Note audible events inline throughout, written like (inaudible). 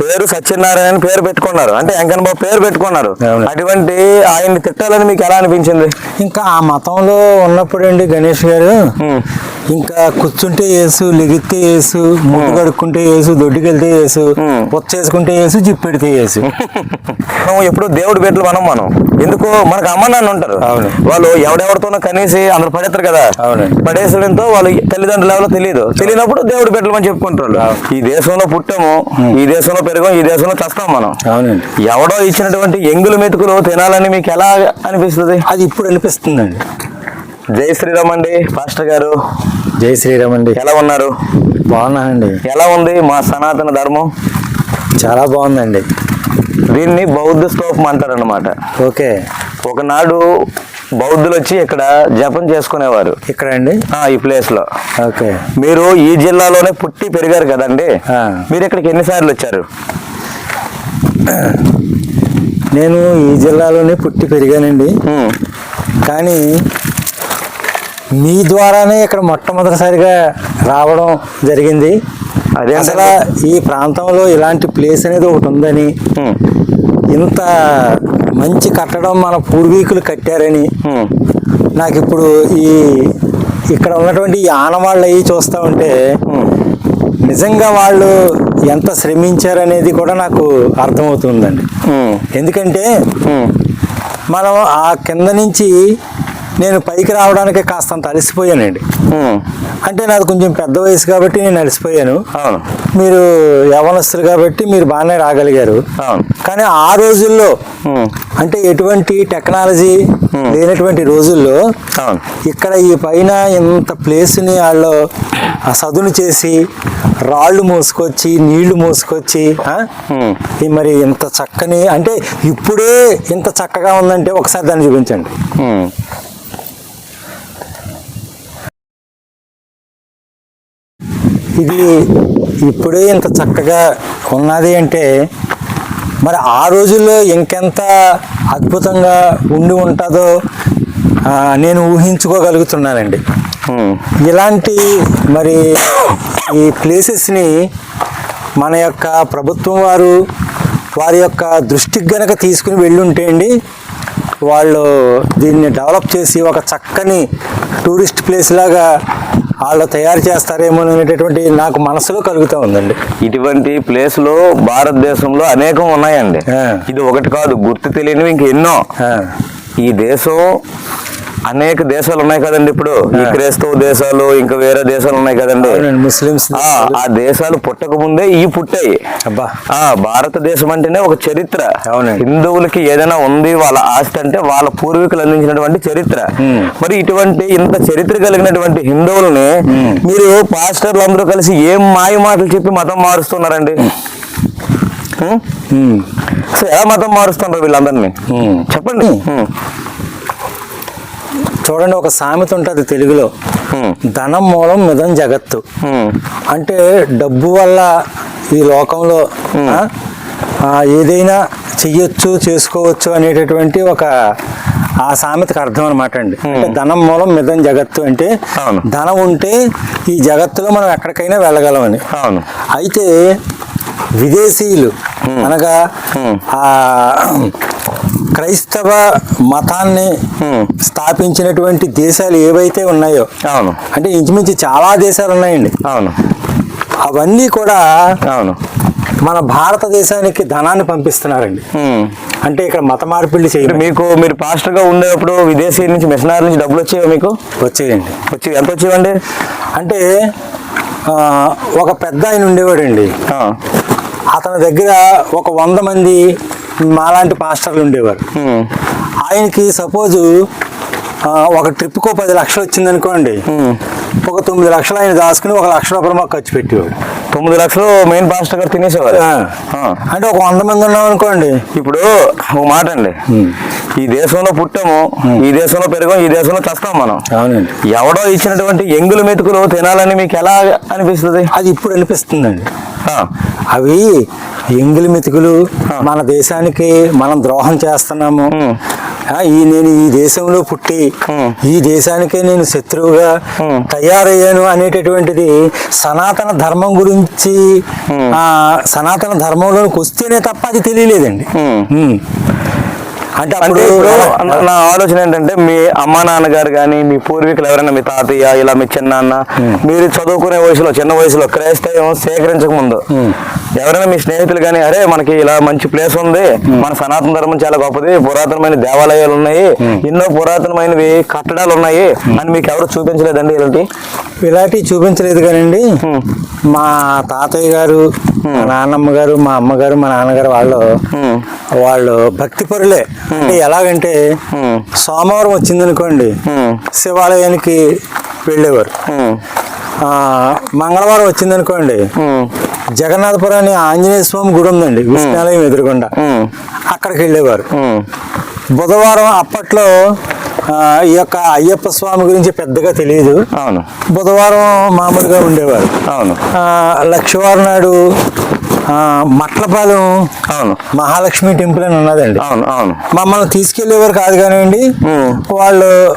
పేరు సత్యనారాయణ పేరు పెట్టుకున్నారు అంటే వెంకన్న బాబు పేరు పెట్టుకున్నారు. అటువంటి ఆయన్ని తిట్టాలని మీకు ఎలా అనిపించింది ఇంకా ఆ మతంలో ఉన్నప్పుడండి గణేష్ గారు. ఇంకా కూర్చుంటే వేసు లెగితే వేసు ముట్టు కడుక్కుంటే వేసు దొడ్డుకెళ్తే వేసు. పొచ్చేసుకుంటే వేసు జిప్పెడితే వేసు (laughs) మనం ఎప్పుడు దేవుడి బిడ్డలు మనం మనం ఎందుకు మనకు అమ్మ నాన్న ఉంటారు. వాళ్ళు ఎవడెవరితోనో కనీసి అందరు పడేస్తారు కదా. పడేసడంతో వాళ్ళు తల్లిదండ్రులు ఎవరో తెలియదు తెలియనప్పుడు దేవుడి బిడ్డలు అని చెప్పుకుంటారు. ఈ దేశంలో పుట్టాము ఈ దేశంలో పెరిగాం ఈ దేశంలో చస్తాం మనం. అవునండి. ఎవడో ఇచ్చినటువంటి ఎంగులు మెతుకులు తినాలని మీకు ఎలా అనిపిస్తుంది? అది ఇప్పుడు అనిపిస్తుందండి. జై శ్రీరామ్ అండి పాస్టర్ గారు. జై శ్రీరామ్ అండి. ఎలా ఉన్నారు? బాగున్నానండి. ఎలా ఉంది మా సనాతన ధర్మం? చాలా బాగుందండి. దీన్ని బౌద్ధ స్తూపం అంటారన్నమాట. ఓకే. ఒకనాడు బౌద్ధులు వచ్చి ఇక్కడ జపం చేసుకునేవారు. ఇక్కడ అండి? ఆ, ఈ ప్లేస్లో. ఓకే. మీరు ఈ జిల్లాలోనే పుట్టి పెరిగారు కదండి. మీరు ఇక్కడికి ఎన్నిసార్లు వచ్చారు? నేను ఈ జిల్లాలోనే పుట్టి పెరిగానండి. కానీ మీ ద్వారానే ఇక్కడ మొట్టమొదటిసారిగా రావడం జరిగింది. అదే అసలు ఈ ప్రాంతంలో ఇలాంటి ప్లేస్ అనేది ఒకటి ఉందని ఇంత మంచి కట్టడం మన పూర్వీకులు కట్టారని. నాకు ఇప్పుడు ఈ ఇక్కడ ఉన్నటువంటి ఈ ఆనవాళ్ళు అవి చూస్తూ ఉంటే నిజంగా వాళ్ళు ఎంత శ్రమించారనేది కూడా నాకు అర్థమవుతుందండి. ఎందుకంటే మనం ఆ కింద నుంచి నేను పైకి రావడానికి కాస్తంత అలసిపోయానండి. అంటే నాది కొంచెం పెద్ద వయసు కాబట్టి నేను అలసిపోయాను. అవును. మీరు యవనస్తులు కాబట్టి మీరు బాగానే రాగలిగారు. అవును. కానీ ఆ రోజుల్లో అంటే ఎటువంటి టెక్నాలజీ. లేనటువంటి రోజుల్లో ఇక్కడ ఈ పైన ఇంత ప్లేస్ని వాళ్ళు సదును చేసి రాళ్ళు మోసుకొచ్చి నీళ్ళు మోసుకొచ్చి మరి ఇంత చక్కని అంటే ఇప్పుడే ఇంత చక్కగా ఉందంటే ఒకసారి దాన్ని చూపించండి. ఇది ఇప్పుడే ఇంత చక్కగా ఉన్నది అంటే మరి ఆ రోజుల్లో ఇంకెంత అద్భుతంగా ఉండి ఉంటుందో నేను ఊహించుకోగలుగుతున్నానండి. ఇలాంటి మరి ఈ ప్లేసెస్ని మన యొక్క ప్రభుత్వం వారు వారి యొక్క దృష్టికి గనక తీసుకుని వెళ్ళుంటే అండి వాళ్ళు దీన్ని డెవలప్ చేసి ఒక చక్కని టూరిస్ట్ ప్లేస్ లాగా వాళ్ళు తయారు చేస్తారేమో అనేటటువంటి నాకు మనసులో కలుగుతూ ఉందండి. ఇటువంటి ప్లేస్లు భారతదేశంలో అనేకం ఉన్నాయండి. ఇది ఒకటి కాదు గుర్తు తెలియనివి ఇంక ఎన్నో ఆ, ఈ దేశం అనేక దేశాలు ఉన్నాయి కదండి ఇప్పుడు. ఈ. క్రైస్తవ దేశాలు ఇంకా వేరే దేశాలు ఉన్నాయి కదండి. ముస్లిమ్స్ ఆ దేశాలు. పుట్టక ముందే ఈ పుట్టాయి. అబ్బా. ఆ భారతదేశం అంటేనే ఒక చరిత్ర. హిందువులకి ఏదైనా ఉంది వాళ్ళ ఆస్తి అంటే వాళ్ళ పూర్వీకులు అందించినటువంటి చరిత్ర. మరి ఇటువంటి ఇంత చరిత్ర కలిగినటువంటి హిందువుల్ని. మీరు పాస్టర్లు అందరూ కలిసి ఏం మాయ మాటలు చెప్పి మతం మారుస్తున్నారండి? సో ఎలా మతం మారుస్తున్నారు వీళ్ళందరినీ. చెప్పండి. చూడండి ఒక సామెత ఉంటుంది తెలుగులో. ధనం మూలం మిదం జగత్తు. అంటే డబ్బు వల్ల ఈ లోకంలో ఏదైనా చెయ్యొచ్చు చేసుకోవచ్చు అనేటటువంటి ఒక ఆ సామెతకు అర్థం అనమాట అండి అంటే ధనం మూలం మిదం జగత్తు అంటే. ధనం ఉంటే ఈ జగత్తులో మనం ఎక్కడికైనా వెళ్ళగలమని అవును అయితే విదేశీయులు అనగా. ఆ క్రైస్తవ మతాన్ని. స్థాపించినటువంటి దేశాలు ఏవైతే ఉన్నాయో అవును. అంటే ఇంచుమించు చాలా దేశాలు ఉన్నాయండి. అవును. అవన్నీ కూడా అవును. మన భారతదేశానికి ధనాన్ని పంపిస్తున్నారండి. అంటే ఇక్కడ మత మార్పిడి చేయడం మీకు మీరు పాస్టర్గా ఉండేటప్పుడు విదేశీ నుంచి మిషనరీ నుంచి డబ్బులు వచ్చేవా మీకు? వచ్చేయండి. వచ్చి ఎంత వచ్చేవండి? అంటే ఒక పెద్ద ఆయన ఉండేవాడండి. అతని దగ్గర ఒక వంద మంది మాలాంటి పాస్టర్లు ఉండేవారు. ఆయనకి సపోజు ఒక ట్రిప్కో పది లక్షలు వచ్చింది అనుకోండి. ఒక తొమ్మిది లక్షలు ఆయన దాచుకుని ఒక లక్ష రూపాయలు మాకు ఖర్చు పెట్టేవాడు తొమ్మిది లక్షలు మెయిన్ పాస్టర్ గారు తినేసేవారు. అంటే ఒక వంద మంది ఉన్నాం అనుకోండి. ఇప్పుడు ఒక మాట అండి ఈ దేశంలో పుట్టాము ఈ దేశంలో పెరిగాం ఈ దేశంలో చస్తాం మనం. అవునండి. ఎవడో ఇచ్చినటువంటి ఎంగులు మెతుకులు తినాలని మీకు ఎలా అనిపిస్తుంది? అది ఇప్పుడు అనిపిస్తుందండి. అవి ఎంగిలి మెతుకులు మన దేశానికి మనం ద్రోహం చేస్తున్నాము. ఈ నేను ఈ దేశంలో పుట్టి. ఈ దేశానికే నేను శత్రువుగా. తయారయ్యాను అనేటటువంటిది సనాతన ధర్మం గురించి ఆ, సనాతన ధర్మంలోకి వస్తేనే తప్ప అది తెలియలేదండి. అంటే అప్పుడు నా ఆలోచన ఏంటంటే మీ అమ్మా నాన్నగారు కానీ మీ పూర్వీకులు ఎవరైనా మీ తాతయ్య ఇలా మీ చిన్నాన్న మీరు చదువుకునే వయసులో చిన్న వయసులో క్రైస్తవం సేకరించక ముందు ఎవరైనా మీ స్నేహితులు కానీ అరే మనకి ఇలా మంచి ప్లేస్ ఉంది మన సనాతన ధర్మం చాలా గొప్పది పురాతనమైన దేవాలయాలు ఉన్నాయి ఎన్నో పురాతనమైనవి కట్టడాలు ఉన్నాయి అని మీకు ఎవరు చూపించలేదండి ఇలాంటి? ఇలాంటివి చూపించలేదు కానండి. మా తాతయ్య గారు మా నాన్నమ్మ గారు మా అమ్మగారు మా నాన్నగారు వాళ్ళు వాళ్ళు భక్తి పరులే. అంటే ఎలాగంటే సోమవారం వచ్చిందనుకోండి శివాలయానికి వెళ్ళేవారు. మంగళవారం వచ్చిందనుకోండి జగన్నాథపురం అని ఆంజనేయ స్వామి గుడి ఉందండి విష్ణాలయం ఎదురుగుండా. అక్కడికి వెళ్ళేవారు. బుధవారం అప్పట్లో ఈ యొక్క అయ్యప్ప స్వామి గురించి పెద్దగా తెలియదు అవును. బుధవారం మామూలుగా ఉండేవారు. అవును. లక్షవారం నాడు మట్లపాలెం అవును. మహాలక్ష్మి టెంపుల్ అని ఉన్నదండి. అవును అవును. మమ్మల్ని తీసుకెళ్ళేవారు కాదు కానివ్వండి. వాళ్ళు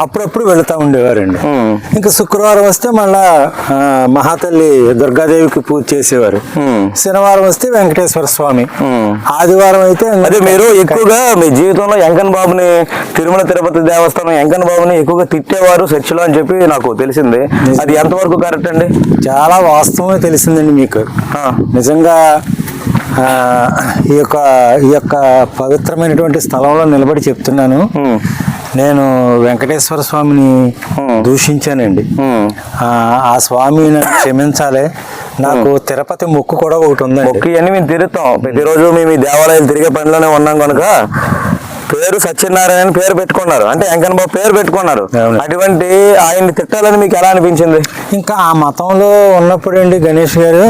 అప్పుడప్పుడు వెళుతూ ఉండేవారండి. ఇంకా శుక్రవారం వస్తే మళ్ళా మహాతల్లి దుర్గాదేవికి పూజ చేసేవారు. శనివారం వస్తే వెంకటేశ్వర స్వామి. ఆదివారం అయితే అదే మీరు ఎక్కువగా మీ జీవితంలో వెంకన్న బాబుని తిరుమల తిరుపతి దేవస్థానం వెంకన్న బాబుని ఎక్కువగా తిట్టేవారు చర్చిలో అని చెప్పి నాకు తెలిసింది. అది ఎంతవరకు కరెక్ట్ అండి? చాలా వాస్తవమే తెలిసిందండి మీకు. ఆ, నిజంగా ఆ, ఈ యొక్క ఈ యొక్క పవిత్రమైనటువంటి స్థలంలో నిలబడి చెప్తున్నాను. నేను వెంకటేశ్వర స్వామిని. దూషించానండి. ఆ, ఆ స్వామి నన్ను క్షమించాలి. నాకు తిరుపతి మొక్కు కూడా ఒకటి ఉందండి. మొక్కు ఇవన్నీ మేము తిరుగుతాం. ప్రతిరోజు మేము ఈ దేవాలయాలు తిరిగే పనిలోనే ఉన్నాం కనుక పేరు సత్యనారాయణ అని పేరు పెట్టుకున్నారు. అంటే వెంకన్న బాబు పేరు పెట్టుకున్నారు. అటువంటి ఆయన్ని తిట్టాలని మీకు ఎలా అనిపించింది? ఇంకా ఆ మతంలో ఉన్నప్పుడండి గణేష్ గారు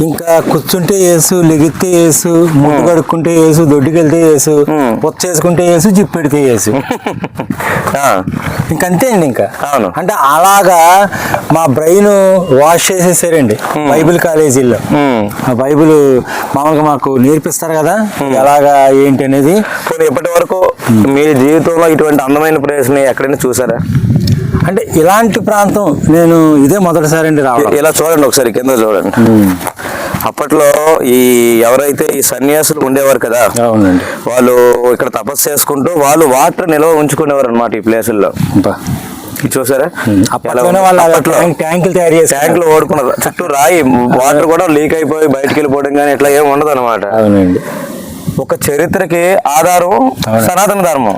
ఇంకా కూర్చుంటే వేసు లెగితే వేసు ముట్టు కడుక్కుంటే వేసు దొడ్డుకెళ్తే వేసు. పొచ్చేసుకుంటే వేసు జిప్పెడితే వేసు (laughs) ఇంకంతే అండి ఇంకా. అవును. అంటే అలాగా మా బ్రెయిన్ వాష్ చేసేసారండి బైబిల్. ఆ. బైబిల్ మామూలుగా మాకు నేర్పిస్తారు కదా ఎలాగా ఏంటి అనేది ఇప్పటి వరకు మీ జీవితంలో ఇటువంటి అందమైన ని ఎక్కడైనా చూసారా? అంటే ఇలాంటి ప్రాంతం నేను ఇదే మొదటిసారి అండి రావడం. ఇలా చూడండి ఒకసారి కింద చూడండి. అప్పట్లో ఈ ఎవరైతే ఈ సన్యాసులు ఉండేవారు కదా అవునండి. వాళ్ళు ఇక్కడ తపస్సు చేసుకుంటూ వాళ్ళు వాటర్ నిల్వ ఉంచుకునేవారు అనమాట ఈ ప్లేసుల్లో. చూసారా? ట్యాంకులు తయారు చేసి ట్యాంకులు ఓడుకున్నారు చుట్టూ రాయి వాటర్ కూడా లీక్ అయిపోయి బయటికి వెళ్ళిపోవడం కానీ ఇట్లా ఏం ఉండదు అనమాట అవునండి. ఒక చరిత్రకి ఆధారం. సనాతన ధర్మం.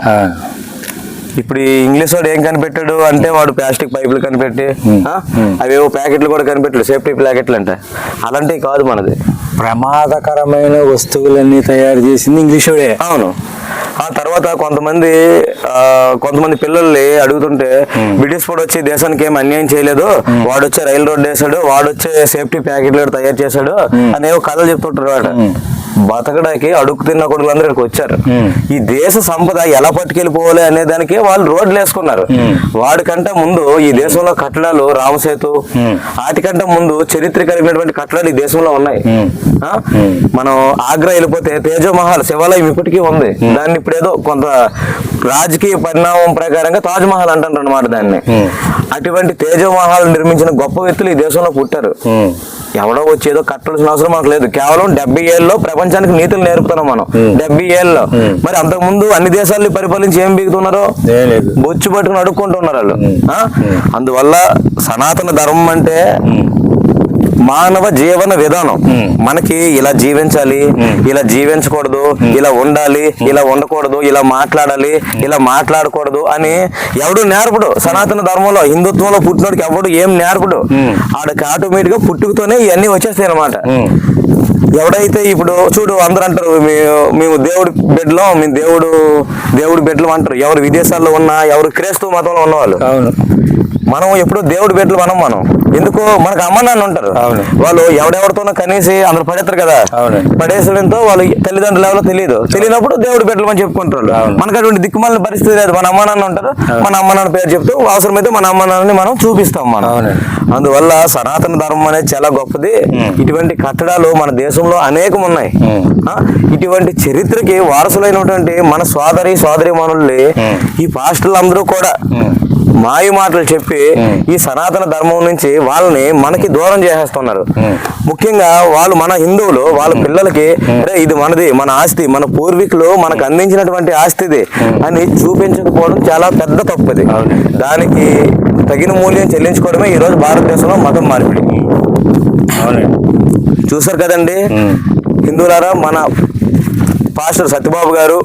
ఇప్పుడు ఈ ఇంగ్లీష్ వాడు ఏం కనిపెట్టాడు అంటే వాడు ప్లాస్టిక్ పైపులు కనిపెట్టి అవేవో ప్యాకెట్లు కూడా కనిపెట్టాడు సేఫ్టీ ప్యాకెట్లు అంటే. అలాంటివి కాదు మనది. ప్రమాదకరమైన వస్తువులన్నీ తయారు చేసింది ఇంగ్లీషోడే అవును. ఆ తర్వాత కొంతమంది ఆ, కొంతమంది పిల్లల్ని అడుగుతుంటే బ్రిటిష్ వాడు వచ్చి దేశానికి ఏం అన్యాయం చేయలేదు? వాడు వచ్చే రైలు రోడ్ వేసాడు వాడు వచ్చే సేఫ్టీ ప్యాకెట్లు తయారు చేశాడు అనేవో కథలు చెప్తుంటారు వాడు. బతకడానికి అడుగు తిన్న కొడుకులందరూ ఇక్కడికి వచ్చారు. ఈ దేశ సంపద ఎలా పట్టుకెళ్ళిపోవాలి అనే దానికి వాళ్ళు రోడ్లు వేసుకున్నారు. వాడికంటే ముందు ఈ దేశంలో కట్టడాలు రామసేతు వాటికంటే ముందు చరిత్ర కలిగినటువంటి కట్టడాలు ఈ దేశంలో ఉన్నాయి? మనం ఆగ్రా వెళ్ళిపోతే తేజో మహల్ శివాలయం ఇప్పటికీ ఉంది. దాన్ని ఇప్పుడు ఏదో కొంత రాజకీయ పరిణామం ప్రకారంగా తాజ్ మహల్ అంటారు అనమాట దాన్ని అటువంటి తేజో మహల్ నిర్మించిన గొప్ప వ్యక్తులు ఈ దేశంలో పుట్టారు. ఎవడో వచ్చి ఏదో కట్టాల్సిన అవసరం మనకు లేదు. కేవలం డెబ్బై ఏళ్ళలో ప్రపంచానికి నీతులు నేర్పుతున్నాం మనం. డెబ్బై ఏళ్ళలో. మరి అంతకు ముందు అన్ని దేశాలు పరిపాలించి ఏం బిగుతున్నారు? బొచ్చు పట్టుకుని అడుక్కుంటున్నారు వాళ్ళు. ఆ? అందువల్ల సనాతన ధర్మం అంటే మానవ జీవన విధానం. మనకి ఇలా జీవించాలి ఇలా జీవించకూడదు ఇలా ఉండాలి ఇలా ఉండకూడదు ఇలా మాట్లాడాలి ఇలా మాట్లాడకూడదు అని ఎవడు నేర్పడు. సనాతన ధర్మంలో హిందుత్వంలో పుట్టినోడికి ఎవడు ఏం నేర్పడు. ఆడికి ఆటోమేటిక్గా పుట్టుకతోనే ఇవన్నీ వచ్చేస్తాయి అనమాట ఎవడైతే ఇప్పుడు చూడు అందరూ అంటారు "మేము- మేము దేవుడి బిడ్డలో మేము దేవుడు దేవుడి బిడ్డలు అంటారు. ఎవరు విదేశాల్లో ఉన్నా ఎవరు క్రైస్తవ మతంలో ఉన్నవాళ్ళు. మనం ఎప్పుడు దేవుడి బిడ్డలు మనం మనం. ఎందుకు మనకు అమ్మ నాన్న ఉంటారు. అవును. వాళ్ళు ఎవడెవరితోనో కనీసి అందరు పడేస్తారు కదా. పడేసడంతో వాళ్ళు తల్లిదండ్రులు ఎవరో తెలియదు తెలియనప్పుడు దేవుడి బిడ్డలు అని చెప్పుకుంటారు. మనకు అటువంటి దిక్కుమాలిన పరిస్థితి లేదు. మన అమ్మ నాన్న ఉంటారు. మన అమ్మ నాన్న పేరు చెప్తూ అవసరమైతే మన అమ్మ నాన్నని మనం చూపిస్తాం మనం. అందువల్ల సనాతన ధర్మం అనేది చాలా గొప్పది. ఇటువంటి కట్టడాలు మన దేశంలో అనేకం ఉన్నాయి ఇటువంటి చరిత్రకి వారసులైనటువంటి మన సోదరి సోదరి మనుల్ని. ఈ పాస్టర్లు అందరూ కూడా. మాయ మాటలు చెప్పి ఉం. ఈ సనాతన ధర్మం నుంచి వాళ్ళని మనకి దూరం చేసేస్తున్నారు. ముఖ్యంగా వాళ్ళు మన హిందువులు వాళ్ళ పిల్లలకి "అరే, ఇది మనది మన ఆస్తి మన పూర్వీకులు మనకు అందించినటువంటి ఆస్తి ఇది అని చూపించకపోవడం చాలా పెద్ద తప్పుది. దానికి తగిన మూల్యం చెల్లించుకోవడమే ఈ రోజు భారతదేశంలో మతం మార్పిడి. అవునండి. చూసారు కదండి. హిందువులారా మన పాస్టర్ సత్యబాబు గారు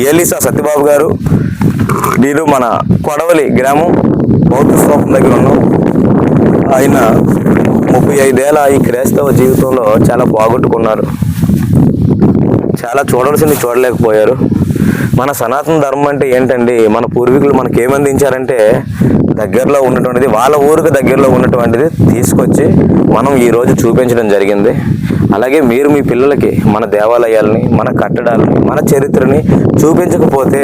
ఏలిసా సత్యబాబు గారు వీరు మన కొడవలి గ్రామం. బౌద్ధ దగ్గర ఉన్నాం. ఆయన ముప్పై ఐదేళ్ళ ఈ క్రైస్తవ జీవితంలో చాలా బాగొట్టుకున్నారు. చాలా చూడాల్సింది చూడలేకపోయారు. మన సనాతన ధర్మం అంటే ఏంటండి? మన పూర్వీకులు మనకి ఏమందించారంటే దగ్గరలో ఉన్నటువంటిది వాళ్ళ ఊరికి దగ్గరలో ఉన్నటువంటిది తీసుకొచ్చి మనం ఈరోజు చూపించడం జరిగింది. అలాగే మీరు మీ పిల్లలకి మన దేవాలయాలని మన కట్టడాలని మన చరిత్రని చూపించకపోతే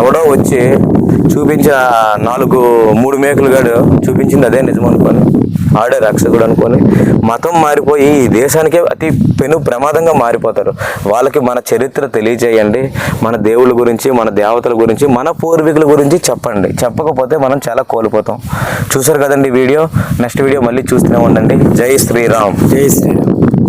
ఎవడో వచ్చి చూపించిన నాలుగు మూడు మేకులు గాడు చూపించింది అదే నిజం అనుకోని. ఆడే రక్షకుడు అనుకొని. మతం మారిపోయి ఈ దేశానికే అతి పెను ప్రమాదంగా మారిపోతారు. వాళ్ళకి మన చరిత్ర తెలియజేయండి. మన దేవుళ్ళ గురించి మన దేవతల గురించి మన పూర్వీకుల గురించి చెప్పండి. చెప్పకపోతే మనం చాలా కోల్పోతాం. చూసారు కదండి వీడియో? నెక్స్ట్ వీడియో మళ్ళీ చూస్తూనే ఉండండి. జై శ్రీరామ్. జై శ్రీరామ్.